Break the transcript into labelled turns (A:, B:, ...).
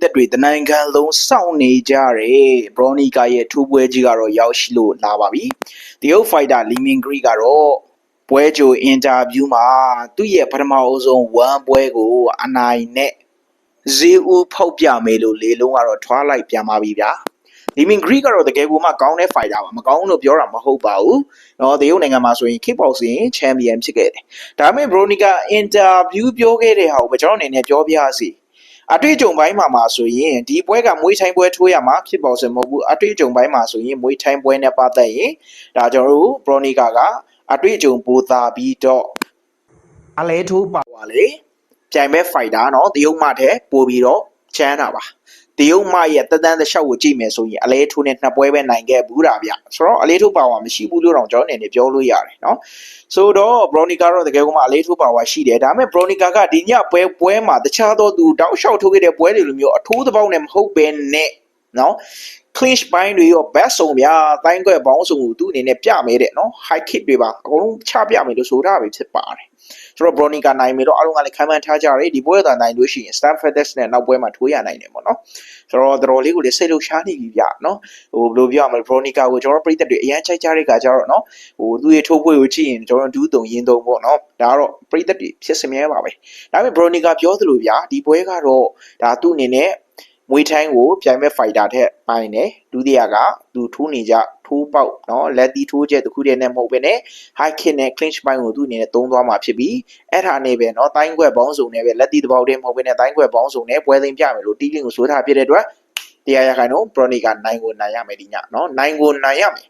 A: သက်တွေတနိုင်ငံလုံးစောင့်နေကြတယ်။ Bronica ရဲ့ထိုးပွဲကြီးကတော့ရောက်ရှိလို့လာပါပြီ။တရုတ်ဖိုက်တာလီမင်ဂရီကတော့ပွဲကြိုအင်တာဗျူးမှာသူ့ရဲ့ပထမအဆုံး1ပွဲကိုအနိုင်နဲ့ဇေဦးဖောက်ပြမယ်လို့လေလုံးကတော့ထွားလိုက်ပြန်ပါပြီဗျာ။လီမင်ဂရီကတော့တကယ်ကိုမှကောင်းတဲ့ဖိုင်တာပါမကောင်းလို့ပြောတာမဟုတ်ပါဘူး။တော့တရုတ်နိုင်ငံမှာဆိုရင် kickboxing champion ဖြစ်ခဲ့တယ်။ဒါပေမဲ့ Bronica interview ပြောခဲ့တဲ့ဟာကိုကျွန်တော်အနေနဲ့ပြောပြစီ။ အတွေ့အကြုံပိုင်းမှာမှာဆိုရင်ဒီပွဲကမွေးထိုင်းပွဲထိုးရမှာဖြစ်ပေါ်စမဟုတ်ဘူးအတွေ့အကြုံပိုင်းမှာဆိုရင်မွေးထိုင်းပွဲနဲ့ပတ်သက်ရင်ဒါကျွန်တော်တို့ဘရိုနီကာကအတွေ့အကြုံပိုသာပြီးတော့အလဲထိုးပါပါလေပြိုင်မဲ့ဖိုက်တာเนาะတရုတ်မှတဲ့ပို့ပြီးတော့ ချမ်းတာပါတရုတ်မရဲ့တသန်းတစ်လျှောက်ကိုကြည့်မယ်ဆိုရင်အလဲထိုးနဲ့နှစ်ပွဲပဲနိုင်ခဲ့ဘူးတာဗျဆိုတော့အလဲထိုးပါဝါမရှိဘူးလို့တော့ကျွန်တော်အနေနဲ့ပြောလို့ရတယ်နော်ဆိုတော့ Bronica တော့တကယ်ကိုမှအလဲထိုးပါဝါရှိတယ်ဒါပေမဲ့ Bronica ကဒီညပွဲပွဲမှာတခြားသောသူတောက်လျှောက်ထိုးခဲ့တဲ့ပွဲတွေလိုမျိုးအထိုးသဘောက်နဲ့မဟုတ်ဘဲနဲ့ နော် clinch ဘိုင်းတွေရော back ဆုံဗျာတိုင်းခွဲဘောင်းဆုံကိုသူ့အနေနဲ့ပြမယ်တဲ့နော် high kick တွေပါအကုန်လုံးချပြမယ်လို့ဆိုတာပဲဖြစ်ပါတယ်ဆိုတော့ Brownie ကနိုင်ပြီတော့အားလုံးကလည်းခံမှန်းထားကြတယ်ဒီပွဲကနိုင်လို့ရှိရင် Stanford Test နဲ့နောက်ပွဲမှာထိုးရနိုင်တယ်ပေါ့နော်ဆိုတော့တော်တော်လေးကိုလည်းစိတ်လှုပ်ရှားနေပြီဗျနော်ဟိုဘယ်လိုပြောရမလဲ Brownie ကကိုကျွန်တော်ပရိသတ်တွေအရန်ချိုက်ကြတဲ့ခါကျတော့နော်ဟိုသူ့ရဲ့ထိုးပွဲကိုကြည့်ရင်ကျွန်တော်ဒူးတုံရင်းတုံပေါ့နော်ဒါကတော့ပရိသတ်တွေဖြစ်စမြဲပါပဲဒါပေမဲ့ Brownie ကပြောသလိုဗျဒီပွဲကတော့ဒါသူ့အနေနဲ့ မွေးထိုင်းကိုပြိုင်မဲ့ fighter ထက်ပိုင်းတယ်ဒုတိယကသူထိုးနေကြထိုးပေါက်เนาะလက်တီထိုးချက်တစ်ခုတည်းနဲ့မဟုတ်ဘဲနဲ့ high kick နဲ့ clinch ပိုင်းကိုသူအနေနဲ့သုံးသွားမှာဖြစ်ပြီးအဲ့ဒါနဲ့ပဲเนาะတိုင်းခွက်ဘောင်းစုံနဲ့ပဲလက်တီတစ်ပေါက်တည်းမဟုတ်ဘဲနဲ့တိုင်းခွက်ဘောင်းစုံနဲ့ပွဲသိမ်းပြမယ်လို့တီးလင်းကိုဆိုထားပြတဲ့အတွက်တရားရခိုင်တော့ Bronica နိုင်ကိုနိုင်ရမယ်ဒီညเนาะနိုင်ကိုနိုင်ရမယ်